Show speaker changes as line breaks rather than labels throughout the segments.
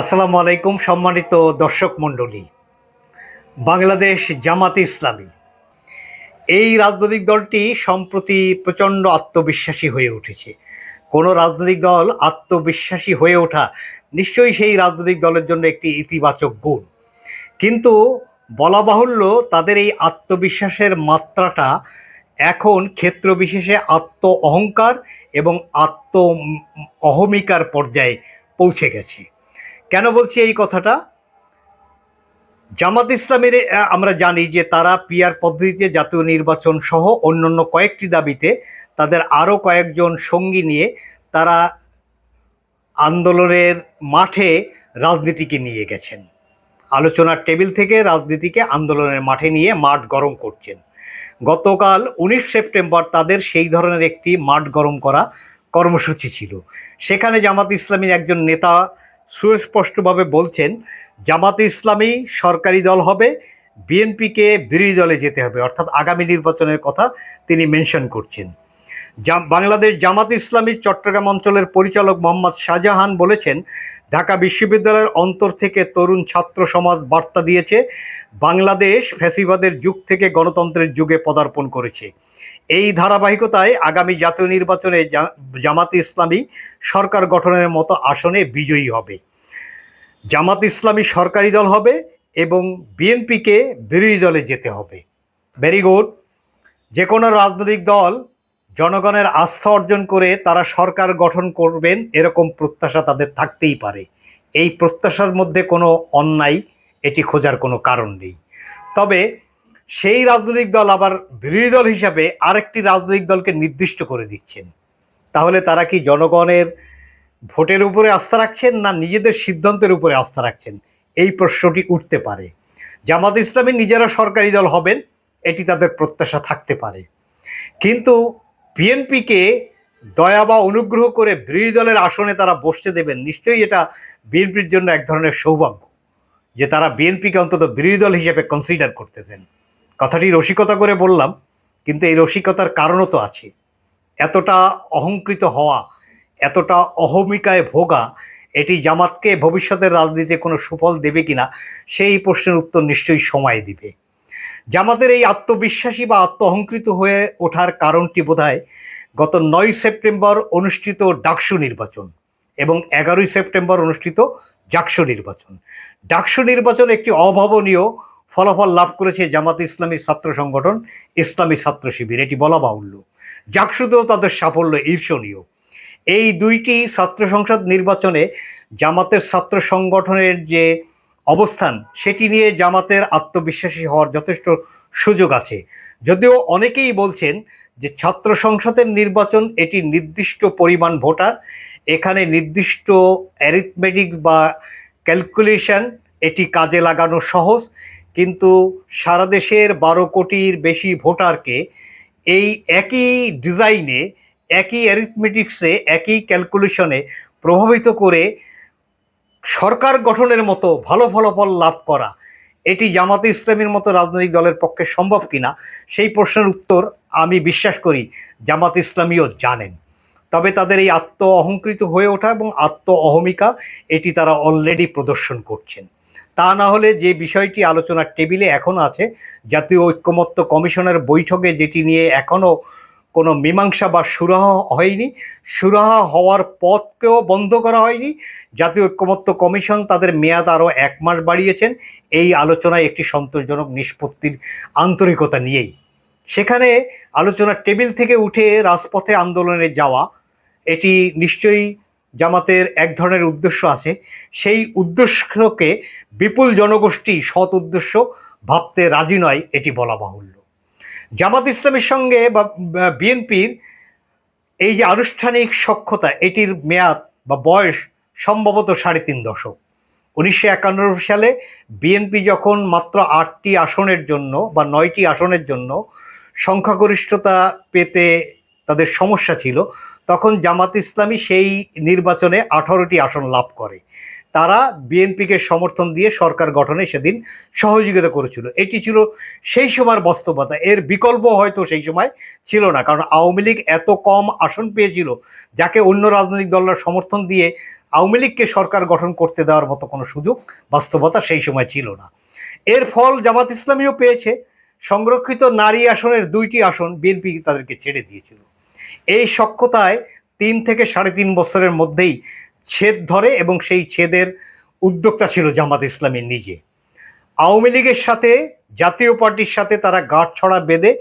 আসসালামু আলাইকুম, সম্মানিত দর্শক মণ্ডলী। বাংলাদেশ জামাতে ইসলামী। এই রাজনৈতিক দলটি সম্প্রতি প্রচণ্ড আত্মবিশ্বাসী হয়ে উঠেছে। কোনো রাজনৈতিক দল আত্মবিশ্বাসী হয়ে ওঠা নিশ্চয়ই সেই রাজনৈতিক দলের জন্য একটি ইতিবাচক গুণ। কিন্তু বলা বাহুল্য, তাদের এই আত্মবিশ্বাসের মাত্রাটা এখন ক্ষেত্র বিশেষে আত্ম অহংকার এবং আত্ম অহমিকার পর্যায়ে পৌঁছে গেছে। কেন বলছি এই কথাটা? জামাত ইসলামের আমরা জানি যে তারা পিয়ার পদ্ধতিতে জাতীয় নির্বাচন সহ অন্যান্য কয়েকটি দাবিতে তাদের আরও কয়েকজন সঙ্গী নিয়ে তারা আন্দোলনের মাঠে রাজনীতিকে নিয়ে গেছেন। আলোচনার টেবিল থেকে রাজনীতিকে আন্দোলনের মাঠে নিয়ে মাঠ গরম করছেন। গতকাল উনিশ সেপ্টেম্বর তাদের সেই ধরনের একটি মাঠ গরম করা কর্মসূচি ছিল। সেখানে জামাত ইসলামীর একজন নেতা সুস্পষ্টভাবে বলছেন, জামাতে ইসলামী সরকারি দল হবে, বিএনপিকে বিরোধী দলে যেতে হবে। অর্থাৎ আগামী নির্বাচনের কথা তিনি মেনশন করছেন। বাংলাদেশ জামাত ইসলামীর চট্টগ্রাম অঞ্চলের পরিচালক মোহাম্মদ শাহজাহান বলেছেন, ঢাকা বিশ্ববিদ্যালয়ের অন্তর থেকে তরুণ ছাত্র সমাজ বার্তা দিয়েছে, বাংলাদেশ ফ্যাসিবাদের যুগ থেকে গণতন্ত্রের যুগে পদার্পণ করেছে। এই ধারাবাহিকতায় আগামী জাতীয় নির্বাচনে জামাতে ইসলামী সরকার গঠনের মতো আসনে বিজয়ী হবে। জামাত ইসলামী সরকারি দল হবে এবং বিএনপিকে বিরোধী দলে যেতে হবে। ভেরি গুড যে কোনো রাজনৈতিক দল জনগণের আস্থা অর্জন করে তারা সরকার গঠন করবেন এরকম প্রত্যাশা তাদের থাকতেই পারে। এই প্রত্যাশার মধ্যে কোনো অন্যায়, এটি খোঁজার কোনো কারণ নেই। তবে সেই রাজনৈতিক দল আবার বিরোধী দল হিসাবে আরেকটি রাজনৈতিক দলকে নির্দিষ্ট করে দিচ্ছেন। তাহলে তারা কি জনগণের ভোটের উপরে আস্থা রাখছেন না নিজেদের সিদ্ধান্তের উপরে আস্থা রাখছেন? এই প্রশ্নটি উঠতে পারে। জামাত ইসলামী নিজেরা সরকারি দল হবেন, এটি তাদের প্রত্যাশা থাকতে পারে। কিন্তু বিএনপিকে দয়া বা অনুগ্রহ করে বিরোধী দলের আসনে তারা বসতে দেবেন, নিশ্চয়ই এটা বিএনপির জন্য এক ধরনের সৌভাগ্য যে তারা বিএনপিকে অন্তত বিরোধী দল হিসেবে কনসিডার করতেছেন। কথাটি রসিকতা করে বললাম, কিন্তু এই রসিকতার কারণও তো আছে। এতটা অহংকৃত হওয়া, এতটা অহমিকায় ভোগা, এটি জামাতকে ভবিষ্যতের রাজনীতিতে কোনো সুফল দেবে কিনা, সেই প্রশ্নের উত্তর নিশ্চয়ই সময় দিবে। জামাতের এই আত্মবিশ্বাসী বা আত্ম অহংকৃত হয়ে ওঠার কারণটি বোধহয় গত নয় সেপ্টেম্বর অনুষ্ঠিত ডাকসু নির্বাচন এবং এগারোই সেপ্টেম্বর অনুষ্ঠিত জাকসু নির্বাচন। ডাকসু নির্বাচন একটি অভাবনীয় ফলাফল লাভ করেছে জামাত ইসলামী ছাত্র সংগঠন ইসলামী ছাত্র শিবির। এটি বলা বাহুল্য। জাকসুতেও তাদের সাফল্য ঈর্ষণীয়। এই দুইটি ছাত্র সংসদ নির্বাচনে জামাতের ছাত্র সংগঠনের যে অবস্থান, সেটি নিয়ে জামাতের আত্মবিশ্বাসী হওয়ার যথেষ্ট সুযোগ আছে। যদিও অনেকেই বলছেন যে ছাত্র সংসদের নির্বাচন এটি নির্দিষ্ট পরিমাণ ভোটার, এখানে নির্দিষ্ট অ্যারিথমেটিক বা ক্যালকুলেশন এটি কাজে লাগানো সহজ কিন্তু সারা দেশের বারো কোটির বেশি ভোটারকে এই একই ডিজাইনে, একই অ্যারিথমেটিক্সে একই ক্যালকুলেশনে প্রভাবিত করে সরকার গঠনের মতো ভালো ফলাফল লাভ করা, এটি জামাতে ইসলামীর মতো রাজনৈতিক দলের পক্ষে সম্ভব কিনা, সেই প্রশ্নের উত্তর আমি বিশ্বাস করি জামাত ইসলামীও জানেন। তবে তাদের এই আত্ম অহংকৃত হয়ে ওঠা এবং আত্ম অহমিকা এটি তারা অলরেডি প্রদর্শন করছেন। তা না হলে যে বিষয়টি আলোচনার টেবিলে এখন আছে, জাতীয় ঐক্যমত্য কমিশনের বৈঠকে যেটি নিয়ে এখনও কোনো মীমাংসা বা সুরাহা হয়নি, সুরাহা হওয়ার পথকেও বন্ধ করা হয়নি। জাতীয় ঐক্যমত্য কমিশন তাদের মেয়াদ আরও এক মাস বাড়িয়েছেন। এই আলোচনায় একটি সন্তোষজনক নিষ্পত্তির আন্তরিকতা নিয়েই। সেখানে আলোচনার টেবিল থেকে উঠে রাজপথে আন্দোলনে যাওয়া, এটি নিশ্চয়ই জামাতের এক ধরনের উদ্দেশ্য আছে। সেই উদ্দেশ্যকে বিপুল জনগোষ্ঠী সৎ উদ্দেশ্য ভাবতে রাজি নয়, এটি বলা বাহুল্য। জামাত ইসলামের সঙ্গে বা বিএনপির এই যে আনুষ্ঠানিক সক্ষতা এটির মেয়াদ বা বয়স সম্ভবত সাড়ে তিন দশক। উনিশশো একান্ন সালে বিএনপি যখন মাত্র আটটি আসনের জন্য বা নয়টি আসনের জন্য সংখ্যাগরিষ্ঠতা পেতে তাদের সমস্যা ছিল তখন জামাত ইসলামী সেই নির্বাচনে আঠারোটি আসন লাভ করে। তারা বিএনপিকে সমর্থন দিয়ে সরকার গঠনে সেদিন সহযোগিতা করেছিল। এটি ছিল সেই সময়ের বাস্তবতা। এর বিকল্প হয়তো সেই সময় ছিল না, কারণ আওয়ামী লীগ এত কম আসন পেয়েছিল যাকে অন্য রাজনৈতিক দলরা সমর্থন দিয়ে আওয়ামী লীগকে সরকার গঠন করতে দেওয়ার মতো কোনো সুযোগ, বাস্তবতা সেই সময় ছিল না। এর ফল জামাত ইসলামীও পেয়েছে। সংরক্ষিত নারী আসনের দুইটি আসন বিএনপি তাদেরকে ছেড়ে দিয়েছিল। এই সক্ষতায় তিন থেকে সাড়ে তিন বছরের মধ্যেই ছেদ ধরে এবং সেই ছেদের উদ্যোক্তা ছিল জামাত ইসলামের নিজে। আওয়ামী লীগের সাথে, জাতীয় পার্টির সাথে তারা গাঁটছড়া বেঁধে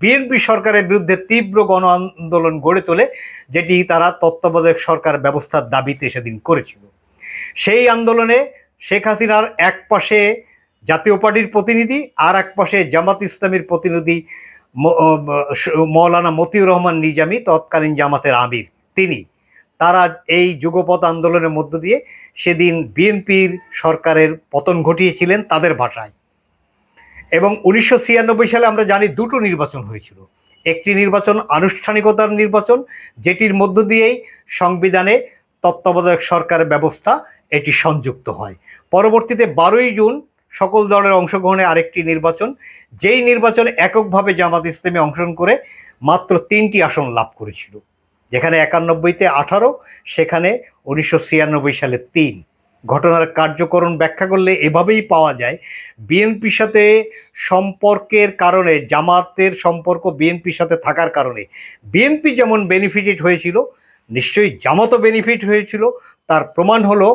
বিএনপি সরকারের বিরুদ্ধে তীব্র গণ আন্দোলন গড়ে তোলে, যেটি তারা তত্ত্বাবধায়ক সরকার ব্যবস্থার দাবিতে সেদিন করেছিল। সেই আন্দোলনে শেখ হাসিনার এক পাশে জাতীয় পার্টির প্রতিনিধি আর এক পাশে জামাত ইসলামের প্রতিনিধি মৌলানা মতিউর রহমান নিজামী তৎকালীন জামাতের আমির। তিনি তারা এই যুগপথ আন্দোলনের মধ্য দিয়ে সেদিন বিএনপির সরকারের পতন ঘটিয়েছিলেন তাদের ভাষায়। এবং উনিশশো ছিয়ানব্বই সালে আমরা জানি দুটো নির্বাচন হয়েছিল। একটি নির্বাচন আনুষ্ঠানিকতার নির্বাচন, যেটির মধ্য দিয়েই সংবিধানে তত্ত্বাবধায়ক সরকারের ব্যবস্থা এটি সংযুক্ত হয়। পরবর্তীতে বারোই জুন সকল দলের অংশগ্রহণে আরেকটি নির্বাচন, যেই নির্বাচনে এককভাবে জামাত ইসলামী অংশগ্রহণ করে মাত্র তিনটি আসন লাভ করেছিল, যেখানে একানব্বইতে আঠারো, সেখানে উনিশশো ছিয়ানব্বই সালে তিন। ঘটনার কার্যকরণ ব্যাখ্যা করলে এভাবেই পাওয়া যায়, বিএনপির সাথে সম্পর্কের কারণে, জামাতের সম্পর্ক বিএনপির সাথে থাকার কারণে, বিএনপি যেমন বেনিফিটেড হয়েছিল, নিশ্চয়ই জামাতও বেনিফিট হয়েছিল, তার প্রমাণ হলো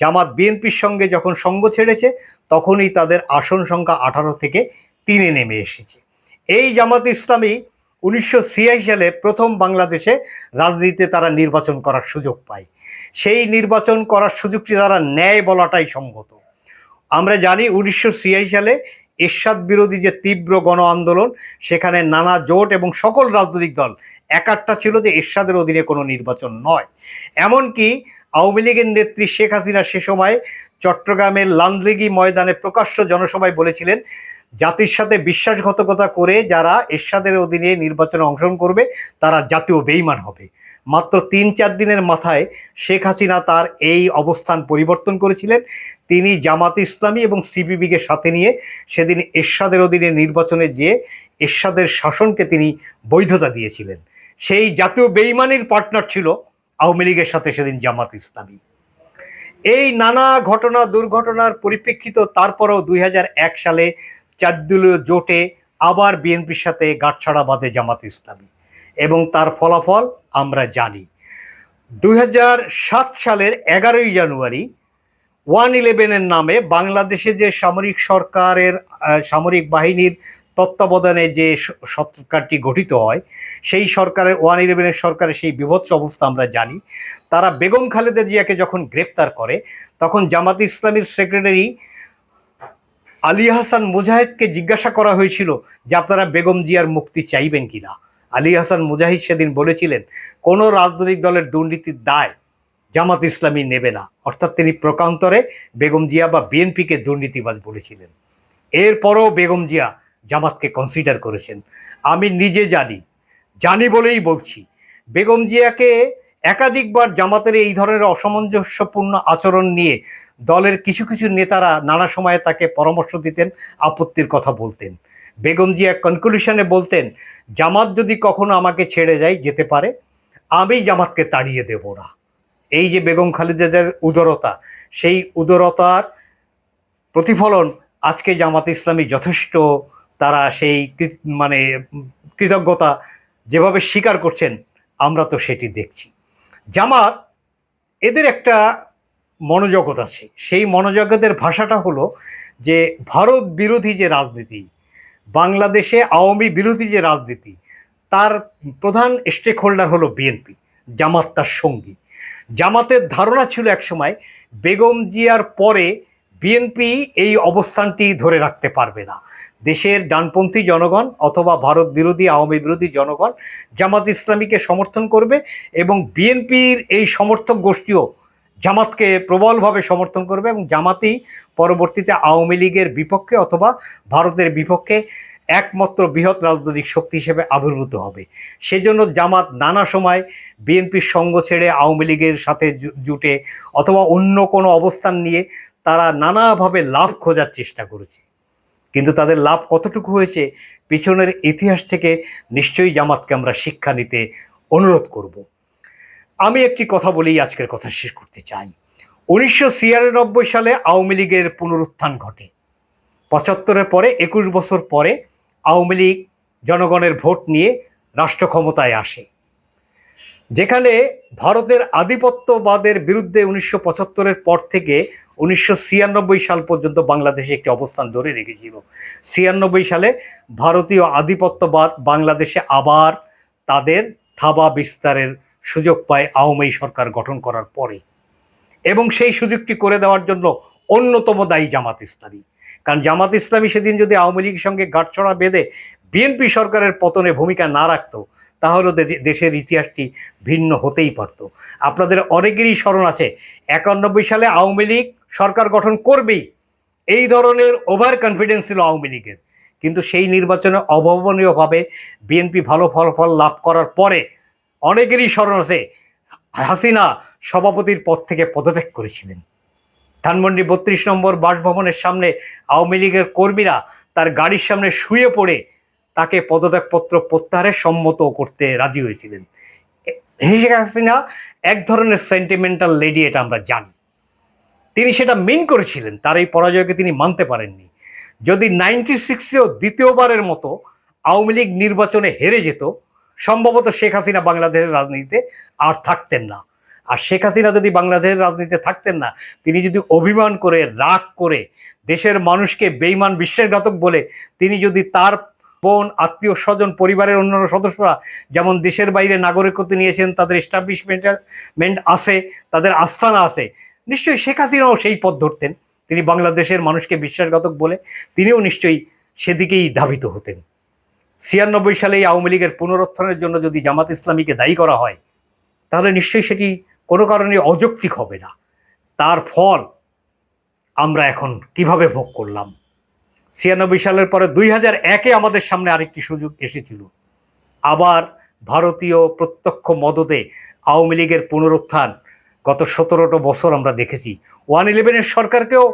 জামাত বিএনপির সঙ্গে যখন সঙ্গ ছেড়েছে, তখনই তাদের আসন সংখ্যা আঠারো থেকে তিনে নেমে এসেছে। এই জামাত ইসলামী উনিশশো ছিয়াশি সালে প্রথম বাংলাদেশে রাজনীতিতে তারা নির্বাচন করার সুযোগ পায়। সেই নির্বাচন করার সুযোগটি তারা ন্যায় বলাটাই সঙ্গত আমরা জানি উনিশশো ছিয়াশি সালে এরশাদ বিরোধী যে তীব্র গণ আন্দোলন, সেখানে নানা জোট এবং সকল রাজনৈতিক দল একাট্টা ছিল যে এরশাদের অধীনে কোনো নির্বাচন নয়। এমনকি আওয়ামী লীগের নেত্রী শেখ হাসিনা সে সময় চট্টগ্রামের লান্দ্রিগি ময়দানে প্রকাশ্য জনসভায় বলেছিলেন, জাতির সাথে বিশ্বাসঘাতকতা করে যারা এরশাদের অধীনে নির্বাচনে অংশগ্রহণ করবে, তারা জাতীয় বেইমান হবে। মাত্র তিন চার দিনের মাথায় শেখ হাসিনা তার এই অবস্থান পরিবর্তন করেছিলেন। তিনি জামাত ইসলামী এবং সিপিবিকে সাথে নিয়ে সেদিন এরশাদের অধীনে নির্বাচনে যেয়ে এরশাদের শাসনকে তিনি বৈধতা দিয়েছিলেন। সেই জাতীয় বেইমানির পার্টনার ছিল আওয়ামী লীগের সাথে সেদিন জামাত ইসলামী। এই নানা ঘটনা, দুর্ঘটনার পরিপ্রেক্ষিত তারপরেও দুই সালে চারদলীয় জোটে আবার বিএনপির সাথে গাঁটছাড়া বাঁধে জামাত ইসলামী এবং তার ফলাফল আমরা জানি। দুই সালের এগারোই জানুয়ারি ওয়ান ইলেভেনের নামে বাংলাদেশে যে সামরিক সরকারের সামরিক বাহিনীর তত্ত্বাবধানে যে সরকারটি গঠিত হয়, সেই সরকারের, ওয়ান ইলেভেনের সরকারের সেই বিভৎস অবস্থা আমরা জানি। তারা বেগম খালেদা জিয়াকে যখন গ্রেপ্তার করে, তখন জামাত ইসলামীর সেক্রেটারি আলী হাসান মুজাহিদকে জিজ্ঞাসা করা হয়েছিল যে আপনারা বেগম জিয়ার মুক্তি চাইবেন কিনা। আলী হাসান মুজাহিদ সেদিন বলেছিলেন, কোনো রাজনৈতিক দলের দুর্নীতির দায়, জামাত ইসলামী নেবে না। অর্থাৎ তিনি প্রকান্তরে বেগম জিয়া বা বিএনপিকে দুর্নীতিবাজ বলেছিলেন। এরপরও বেগম জিয়া জামাতকে কনসিডার করেছেন। আমি নিজে জানি জানি বলেই বলছি। বেগম জিয়াকে একাধিকবার জামাতের এই ধরনের অসামঞ্জস্যপূর্ণ আচরণ নিয়ে দলের কিছু কিছু নেতারা নানা সময়ে তাকে পরামর্শ দিতেন, আপত্তির কথা বলতেন। বেগম জিয়া কনক্লুশনে বলতেন, জামাত যদি কখনো আমাকে ছেড়ে যায়, যেতে পারে, আমি জামাতকে তাড়িয়ে দেব না। এই যে বেগম খালেদাদের উদারতা, সেই উদারতার প্রতিফলন আজকে জামাত ইসলামী যথেষ্ট তারা সেই মানে কৃতজ্ঞতা যেভাবে স্বীকার করছেন, আমরা তো সেটি দেখছি। জামাত, এদের একটা মনোজগৎ আছে। সেই মনোজগতের ভাষাটা হলো যে, ভারত বিরোধী যে রাজনীতি, বাংলাদেশে আওয়ামী বিরোধী যে রাজনীতি, তার প্রধান স্টেক হোল্ডার হলো বিএনপি, জামাত তার সঙ্গী। জামাতের ধারণা ছিল একসময় বেগম জিয়ার পরে বিএনপি এই অবস্থানটি ধরে রাখতে পারবে না। দেশের ডানপন্থী জনগণ অথবা ভারত বিরোধী, আওয়ামী বিরোধী জনগণ জামাত ইসলামীকে সমর্থন করবে এবং বিএনপির এই সমর্থক গোষ্ঠীও জামাতকে প্রবলভাবে সমর্থন করবে এবং জামাতই পরবর্তীতে আওয়ামী লীগের বিপক্ষে অথবা ভারতের বিপক্ষে একমাত্র বৃহৎ রাজনৈতিক শক্তি হিসেবে আবির্ভূত হবে। সেজন্য জামাত নানা সময় বিএনপির সঙ্গ ছেড়ে আওয়ামী লীগের সাথে জুটে অথবা অন্য কোনো অবস্থান নিয়ে তারা নানাভাবে লাভ খোঁজার চেষ্টা করেছে। কিন্তু তাদের লাভ কতটুকু হয়েছে, পিছনের ইতিহাস থেকে নিশ্চয়ই জামাতকে আমরা শিক্ষা নিতে অনুরোধ করব। আমি একটি কথা বলেই আজকের কথা শেষ করতে চাই। উনিশশো ছিয়ানব্বই সালে আওয়ামী লীগের পুনরুত্থান ঘটে। পঁচাত্তরের পরে, একুশ বছর পরে আওয়ামী লীগ জনগণের ভোট নিয়ে রাষ্ট্র ক্ষমতায় আসে। যেখানে ভারতের আধিপত্যবাদের বিরুদ্ধে উনিশশো পঁচাত্তরের পর থেকে উনিশশো ছিয়ানব্বই সাল পর্যন্ত বাংলাদেশে একটি অবস্থান ধরে রেখেছিল। ছিয়ানব্বই সালে ভারতীয় আধিপত্যবাদ বাংলাদেশে আবার তাদের থাবা বিস্তারের সুযোগ পায় আওয়ামী সরকার গঠন করার পরে। এবং সেই সুযোগটি করে দেওয়ার জন্য অন্যতম দায়ী জামাত ইসলামী। কারণ জামাত ইসলামী সেদিন যদি আওয়ামী লীগের সঙ্গে গাঁটছড়া বেঁধে বিএনপি সরকারের পতনে ভূমিকা না রাখতো, তাহলে দেশের ইতিহাসটি ভিন্ন হতেই পারত। আপনাদের অনেকেরই স্মরণ আছে, একানব্বই সালে আওয়ামী লীগ সরকার গঠন করবেই। এই ধরনের ওভার কনফিডেন্স ছিল আওয়ামী লীগের। কিন্তু সেই নির্বাচনে অভাবনীয়ভাবে বিএনপি ভালো ফলাফল লাভ করার পরে অনেকেরই স্মরণ আছে, হাসিনা সভাপতির পদ থেকে পদত্যাগ করেছিলেন। ধানমন্ডি বত্রিশ নম্বর বাসভবনের সামনে আওয়ামী লীগের কর্মীরা তার গাড়ির সামনে শুয়ে পড়ে তাকে পদত্যাগপত্র প্রত্যাহারে সম্মত করতে রাজি হয়েছিলেন। শেখ হাসিনা এক ধরনের সেন্টিমেন্টাল লেডি এটা আমরা জানি। তিনি সেটা মিন করেছিলেন, তার এই পরাজয়কে তিনি মানতে পারেননি। যদি নাইনটি সিক্সেও দ্বিতীয়বারের মতো আওয়ামী লীগ নির্বাচনে হেরে যেত, সম্ভবত শেখ হাসিনা বাংলাদেশের রাজনীতিতে আর থাকতেন না। আর শেখ হাসিনা যদি বাংলাদেশের রাজনীতিতে থাকতেন না, তিনি যদি অভিমান করে, রাগ করে, দেশের মানুষকে বেইমান বিশ্বাসঘাতক বলে, তিনি যদি তার বোন, আত্মীয়, স্বজন, পরিবারের অন্যান্য সদস্যরা যেমন দেশের বাইরে নাগরিকত্ব নিয়েছেন, তাদের এস্টাবলিশমেন্ট আছে, তাদের আস্থানা আছে নিশ্চয়ই শেখ হাসিনাও সেই পথ ধরতেন। তিনি বাংলাদেশের মানুষকে বিশ্বাসঘাতক বলে তিনিও নিশ্চয়ই সেদিকেই ধাবিত হতেন। ছিয়ানব্বই সালে এই আওয়ামী লীগের পুনরুত্থানের জন্য যদি জামাত ইসলামীকে দায়ী করা হয়, তাহলে নিশ্চয়ই সেটি কোনো কারণে অযৌক্তিক হবে না। তার ফল আমরা এখন কীভাবে ভোগ করলাম? ছিয়ানব্বই সালের পরে দুই হাজার একে আমাদের সামনে আরেকটি সুযোগ এসেছিল। আবার ভারতীয় প্রত্যক্ষ মদতে আওয়ামী লীগের পুনরুত্থান গত সতেরোটা বছর আমরা দেখেছি। ওয়ান ইলেভেনের সরকারকেও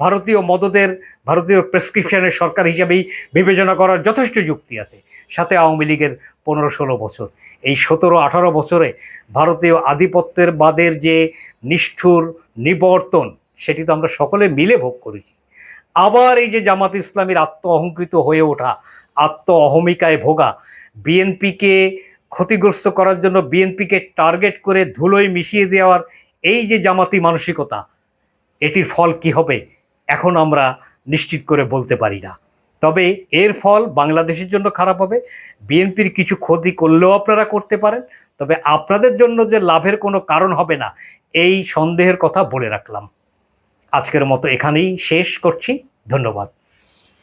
ভারতীয় মদতের ভারতীয় প্রেসক্রিপশনের সরকার হিসাবেই বিবেচনা করার যথেষ্ট যুক্তি আছে। সাথে আওয়ামী লীগের পনেরো ষোলো বছর। এই সতেরো আঠারো বছরে ভারতীয় আধিপত্যের বাদের যে নিষ্ঠুর নিবর্তন, সেটি তো আমরা সকলে মিলে ভোগ করেছি। আবার এই যে জামাত ইসলামীর আত্ম অহংকৃত হয়ে ওঠা আত্ম অহমিকায় ভোগা, বিএনপিকে ক্ষতিগ্রস্ত করার জন্য বিএনপিকে টার্গেট করে ধুলোয় মিশিয়ে দেওয়ার এই যে জামাতি মানসিকতা, এটির ফল কি হবে, এখন আমরা নিশ্চিত করে বলতে পারি না। তবে এর ফল বাংলাদেশের জন্য খারাপ হবে, বিএনপির কিছু ক্ষতি করলেও আপনারা করতে পারেন, তবে আপনাদের জন্য যে লাভের কোনো কারণ হবে না, এই সন্দেহের কথা বলে রাখলাম। আজকের মতো এখানেই শেষ করছি, ধন্যবাদ।